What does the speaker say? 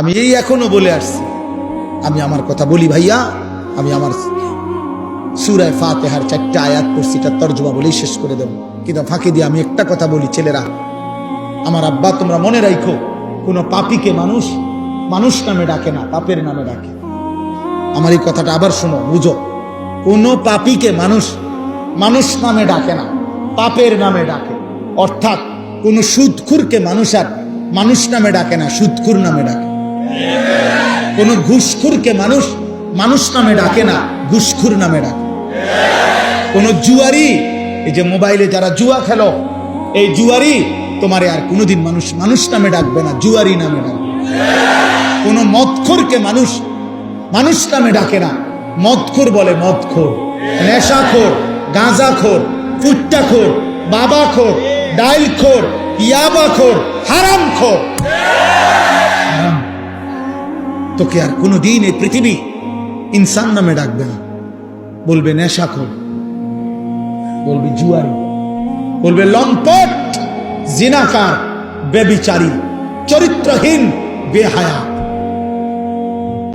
আমি এই এখনও বলে আসছি। আমি আমার কথা বলি ভাইয়া, আমি আমার সুরায় ফাতেহার চারটা আয়াত পড়ছি তার তর্জমা বলেই শেষ করে দেব। কিন্তু ফাঁকি দিয়ে আমি একটা কথা বলি, ছেলেরা, আমার আব্বা তোমরা মনে রাখো কোনো পাপিকে মানুষ মানুষ নামে ডাকে না, পাপের নামে ডাকে। আমার এই কথাটা আবার শোনো, বুঝো। কোনো পাপিকে মানুষ মানুষ নামে ডাকে না, পাপের নামে ডাকে। অর্থাৎ কোনো সুদখুরকে মানুষ আর মানুষ নামে ডাকে না, সুদখুর নামে ডাকে। কোনো ঘুষখুরকে মানুষ মানুষ নামে ডাকে না, ঘুষখুর নামে ডাকে। কোন জুয়ারি, এই যে মোবাইলে যারা জুয়া খেলো, এই জুয়ারি তোমারে আর কোনোদিন মানুষ মানুষ নামে ডাকবে না, জুয়ারি নামে ডাকবে। কোন মদখোরকে মানুষ মানুষ নামে ডাকে না, মদখোর বলে মদখোর। নেশাখোর, গাঁজাখোর ফুট্টাখোর বাবাখোর, ডাইলখোর, ইয়াবাখোর, হারামখোর। তোকে আর কোনো দিন এই পৃথিবী ইনসান নামে ডাকবে না। বলবে নেশাখোর বলবে, জুয়ারি। বলবে, লম্পট, জিনাকার, বেবিচারী, চরিত্রহীন, বেহায়া।